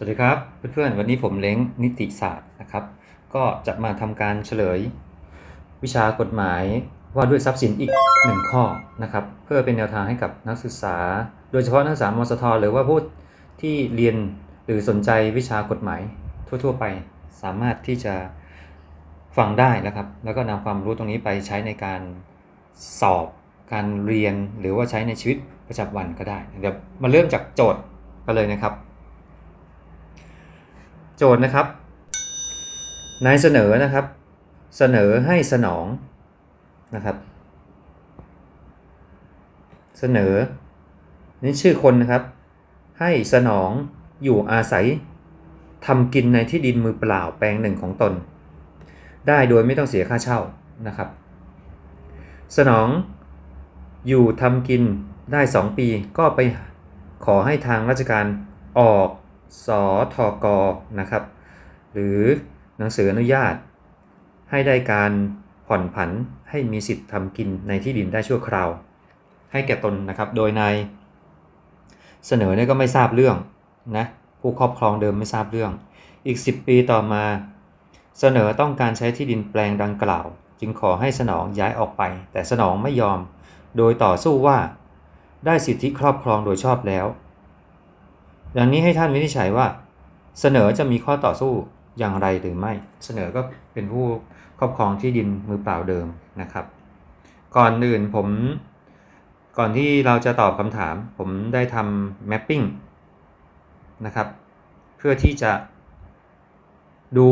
สวัสดีครับเพื่อนๆวันนี้ผมเล้งนิติศาสตร์นะครับ ก็จะมาทำการเฉลย วิชากฎหมายว่าด้วยทรัพย์สินอีกหนึ่งข้อนะครับ เพื่อเป็นแนวทางให้กับนักศึกษา โดยเฉพาะนักศึกษามสทหรือว่าผู้ที่เรียนหรือสนใจวิชากฎหมายทั่วๆ ไปสามารถที่จะฟังได้นะครับ แล้วก็นำความรู้ตรงนี้ไปใช้ในการสอบการเรียนหรือว่าใช้ในชีวิตประจำวันก็ได้เดี๋ยวมาเริ่มจากโจทย์กันเลยนะครับ โจทย์นะครับ นายเสนอนะครับ เสนอให้สนองนะครับ เสนอ นี่ชื่อคนนะครับ ให้สนองอยู่อาศัยทำกินในที่ดินมือเปล่าแปลงหนึ่งของตน ได้โดยไม่ต้องเสียค่าเช่านะครับ สนองอยู่ทำกินได้ 2 ปีก็ไปขอให้ทางราชการออก สอทกนะครับ หรือหนังสืออนุญาต ให้ได้การผ่อนผันให้มีสิทธิ์ทำกินในที่ดินได้ชั่วคราว ให้แก่ตนนะครับ โดยนายเสนอเนี่ยก็ไม่ทราบเรื่องนะผู้ครอบครองเดิมไม่ทราบเรื่อง อีก 10 ปีต่อมา เสนอต้องการใช้ที่ดินแปลงดังกล่าว จึงขอให้สนองย้ายออกไป แต่สนองไม่ยอม โดยต่อสู้ว่า ได้สิทธิครอบครองโดยชอบแล้ว อย่างนี้ให้ท่านวินิจฉัยว่า เสนอจะมีข้อต่อสู้อย่างไรหรือไม่ เสนอก็เป็นผู้ครอบครองที่ดินมือเปล่าเดิมนะครับ ก่อนอื่นผมก่อนที่เราจะตอบคำถาม ผมได้ทำ mapping นะครับ เพื่อที่จะดู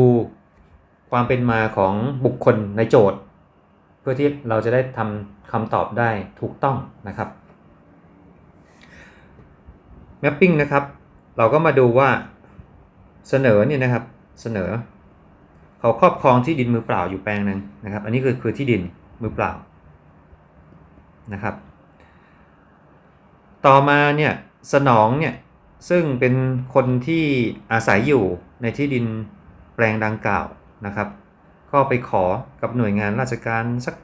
ความเป็นมาของบุคคลในโจทย์ เพื่อที่เราจะได้ทำคำตอบได้ถูกต้องนะครับ mapping นะครับ เราก็มาดูว่าเสนอเนี่ยนะครับเสนอ เขาครอบครองที่ดินมือเปล่าอยู่แปลงหนึ่งนะครับ อันนี้คือคือที่ดินมือเปล่านะครับ ต่อมาเนี่ยสนองเนี่ยซึ่งเป็นคนที่อาศัยอยู่ในที่ดินแปลงดังกล่าวนะครับ ก็ไปขอกับหน่วยงานราชการสัก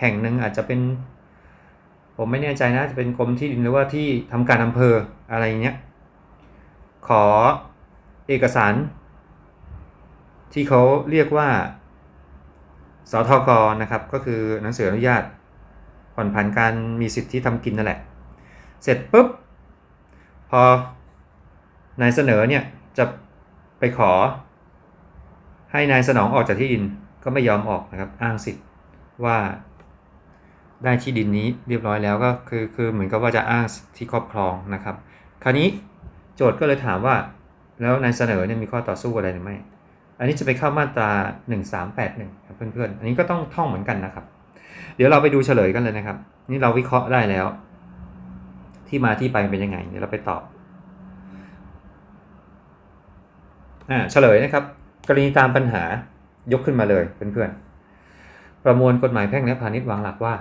แห่งหนึ่งอาจจะเป็น ผมไม่แน่ใจนะจะเป็นกรมที่ดินหรือว่าที่ทำการอำเภออะไรเงี้ย ขอเอกสาร ที่เขาเรียกว่าสทกนะครับ ก็คือหนังสืออนุญาตผ่อนผันการมีสิทธิทำกินนั่นแหละ เสร็จปุ๊บ พอนายเสนอเนี่ยจะไปขอ ให้นายสนองออกจากที่ดินก็ไม่ยอมออกนะครับ อ้างสิทธิ์ว่าได้ที่ดินนี้เรียบร้อยแล้วก็คือคือเหมือนกับว่าจะอ้างที่ครอบครองนะครับ คราวนี้ จทย์ก็เลยถามว่า แล้วนายเสนอเนี่ยมีข้อต่อสู้อะไรหรือไม่ อันนี้จะไปเข้ามาตรา 1381ครับเพื่อนๆ อันนี้ก็ต้องท่องเหมือนกันนะครับ เดี๋ยวเราไปดูเฉลยกันเลยนะครับ นี่เราวิเคราะห์ได้แล้ว ที่มาที่ไปเป็นยังไง เดี๋ยวเราไปตอบอ่าเฉลยนะครับ กรณีตามปัญหายกขึ้นมาเลยเพื่อนๆ ประมวลกฎหมายแพ่งและพาณิชย์วางหลักว่า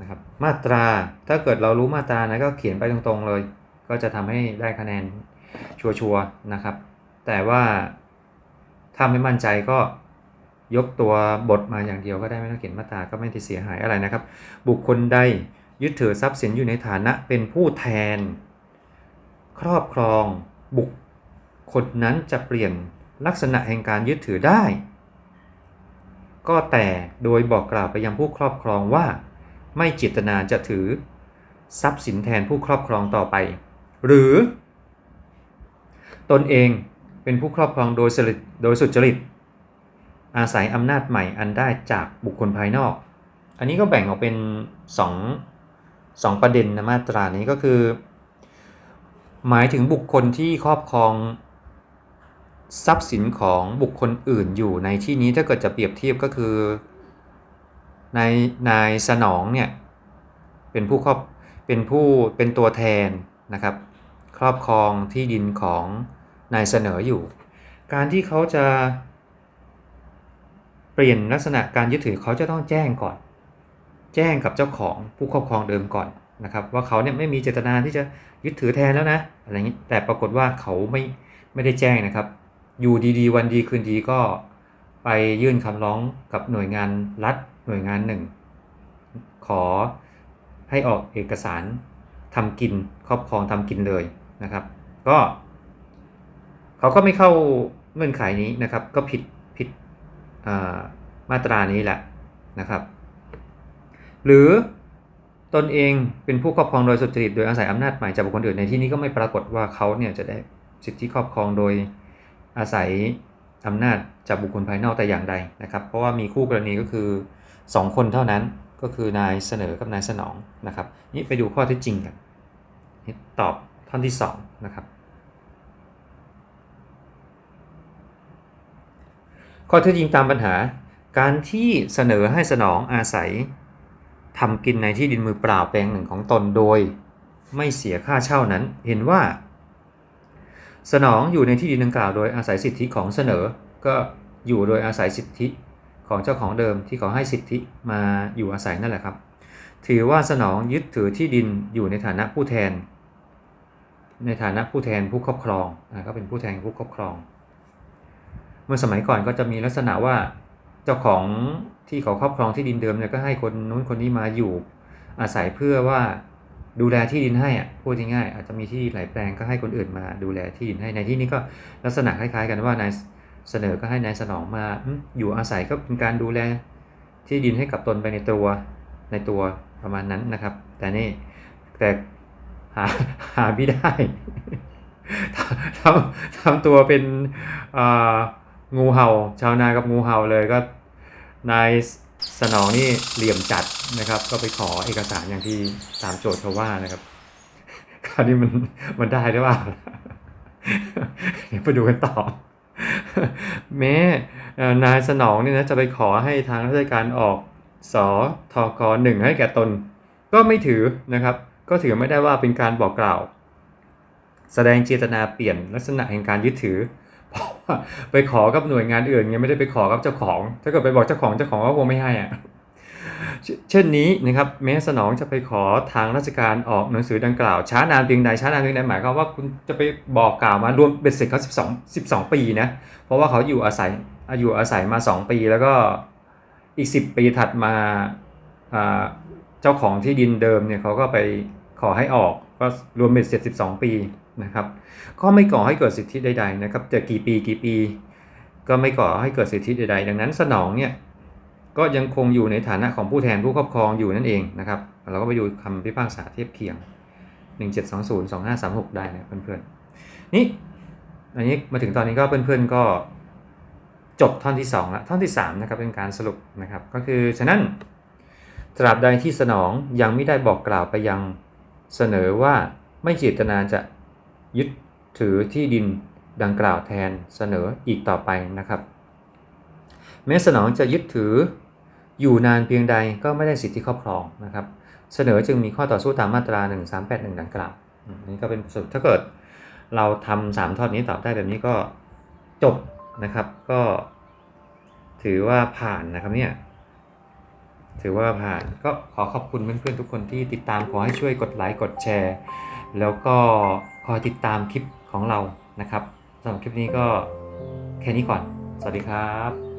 นะครับมาตราถ้าเกิดเรารู้มาตรานะก็เขียนไปตรงๆเลย ก็จะทำให้ได้คะแนน ชัวร์ๆนะครับ แต่ว่าถ้าไม่มั่นใจก็ยกตัวบทมาอย่างเดียวก็ได้ไม่ต้องเขียนมาตราก็ไม่ได้เสียหายอะไรนะครับ บุคคลใดยึดถือทรัพย์สินอยู่ในฐานะเป็นผู้แทน ครอบครองบุคคลนั้นจะเปลี่ยนลักษณะแห่งการยึดถือได้ ก็แต่โดยบอกกล่าวไปยังผู้ครอบครองว่า ไม่เจตนาจะถือทรัพย์สินแทนผู้ครอบครองต่อไป หรือ ตนเองเป็นผู้ครอบครองโดยสิโดยสุจริต อาศัยอำนาจใหม่อันได้จากบุคคลภายนอก อันนี้ก็แบ่งออกเป็น2 2ประเด็นนะมาตรานี้ก็คือ หมายถึงบุคคลที่ครอบครองทรัพย์สินของบุคคลอื่นอยู่ในที่นี้ถ้าเกิดจะเปรียบเทียบก็คือนายนายสนองเนี่ยเป็นผู้ครอบเป็นผู้เป็นตัวแทนนะครับ ครอบครองที่ดินของ นายเสนออยู่ การที่เขาจะเปลี่ยนลักษณะการยึดถือเขาจะต้องแจ้งก่อน แจ้งกับเจ้าของผู้ครอบครองเดิมก่อนนะครับว่าเขาเนี่ยไม่มีเจตนาที่จะยึดถือแทนแล้วนะอะไรอย่างนี้แต่ปรากฏว่าเขาไม่ไม่ได้แจ้งนะครับ อยู่ดีๆ วันดีคืนดีก็ไปยื่นคำร้องกับหน่วยงานรัฐหน่วยงานหนึ่ง ขอให้ออกเอกสารทำกินครอบครองทำกินเลยนะครับ ก็ เขาก็ไม่เข้าเงื่อนไขนี้นะครับ ก็ผิดผิดมาตรานี้แหละนะครับ หรือตนเองเป็นผู้ครอบครองโดยสุจริตโดยอาศัยอำนาจหม่จากบุคคลอื่นในที่นี้ก็ไม่ปรากฏว่าเขาเนี่ยจะได้สิทธิครอบครองโดยอาศัยอำนาจจากบุคคลภายนอกแต่อย่างใดนะครับ เพราะว่ามีคู่กรณีก็คือ 2 คนเท่านั้นก็คือนายเสนอกับนายสนองนะครับ นี่ไปดูข้อเท็จจริงกันนี่ตอบท่อนที่2นะครับ ข้อเท็จจริงตามปัญหา การที่เสนอให้สนองอาศัยทำกินในที่ดินมือเปล่าแปลงหนึ่งของตนโดย ไม่เสียค่าเช่านั้น เห็นว่า สนองอยู่ในที่ดินดังกล่าวโดยอาศัยสิทธิของเสนอ ก็อยู่โดยอาศัยสิทธิของเจ้าของเดิมที่เขาให้สิทธิมาอยู่อาศัยนั่นแหละครับ ถือว่าสนองยึดถือที่ดินอยู่ในฐานะผู้แทน ในฐานะผู้แทนผู้ครอบครองอ่าก็เป็นผู้แทนผู้ครอบครอง มื่อสมัยก่อนก็จะมีลักษณะว่าเจ้าของที่เขาครอบครองที่ดินเดิมเนี่ยก็ให้คนนู้นคนนี้มาอยู่ อาศัยเพื่อว่าดูแลที่ดินให้อะพูดง่ายๆอาจจะมีที่หลายแปลงก็ให้คนอื่นมาดูแลที่ดินให้ในที่นี้ก็ลักษณะคล้ายๆ กันว่านายเสนอก็ให้นายสนองมาอืมอยู่อาศัยก็เป็นการดูแลที่ดินให้กับตนไปในตัวในตัวประมาณนั้นนะครับ แต่นี่แต่หาหาไม่ได้ทำทำตัวเป็นอ่า งูเห่า ชาวนากับงูเห่าเลยก็นายสนองนี่เหลี่ยมจัดนะครับ ก็ไปขอเอกสารอย่างที่ตามโจทย์เขาว่านะครับคราวนี้มันมันได้หรือเปล่าเดี๋ยวไปดูกันต่อ แม่นายสนองเนี่ยนะจะไปขอให้ทางราชการออกสอทกหนึ่งให้แก่ตน ก็ไม่ถือนะครับ ก็ถือไม่ได้ว่าเป็นการบอกกล่าว แสดงเจตนาเปลี่ยนลักษณะแห่งการยึดถือ ไปขอกับหน่วยงานอื่นไงไม่ได้ไปขอกับเจ้าของ ถ้าเกิดไปบอกเจ้าของเจ้าของก็คงไม่ให้อะเช่นนี้นะครับแม้สนองจะไปขอทางราชการออกหนังสือดังกล่าว ช้านานเพียงใดช้านานเพียงใดหมายความว่าคุณจะไปบอกกล่าวมารวมเบ็ดเสร็จเขา12 12 ปีนะเพราะว่าเขาอยู่อาศัยอยู่อาศัยมา 2 ปีแล้วก็อีก 10 ปีถัดมาอ่าเจ้าของที่ดินเดิมเนี่ยเขาก็ไปขอให้ออกก็รวมเบ็ดเสร็จ 12 ปี นะครับก็ไม่ก่อให้เกิดสิทธิใดๆนะครับจะกี่ปีกี่ปี ก็ไม่ก่อให้เกิดสิทธิใดๆ ดังนั้นสนองเนี่ยก็ยังคงอยู่ในฐานะของผู้แทนผู้ครอบครองอยู่นั่นเองนะครับ เราก็ไปดูคำพิพากษาเทียบเคียง 1720 2536 ได้นะเพื่อนๆนี่อันนี้มาถึงตอนนี้ก็เพื่อนๆก็จบท่อนที่2แล้วท่อนที่3นะครับเป็นการสรุปนะครับก็คือฉะนั้นตราบใดที่สนองยังไม่ได้บอกกล่าวไปยังเสนอว่าไม่เจตนาจะ ยึดถือที่ดินดังกล่าวแทนเสนออีกต่อไปนะครับ แม้สนองจะยึดถืออยู่นานเพียงใดก็ไม่ได้สิทธิครอบครองนะครับ เสนอจึงมีข้อต่อสู้ตามมาตรา 1381 ดังกล่าวอันนี้ก็เป็นสรุปถ้าเกิดเราทำสามทอดนี้ตอบได้แบบนี้ก็จบนะครับ ก็ถือว่าผ่านนะครับเนี่ยถือว่าผ่านก็ขอขอบคุณเพื่อนๆทุกคนที่ติดตามขอให้ช่วยกดไลค์กดแชร์ แล้วก็ คอยติดตามคลิปของเรานะครับสำหรับคลิปนี้ก็แค่นี้ก่อน สวัสดีครับ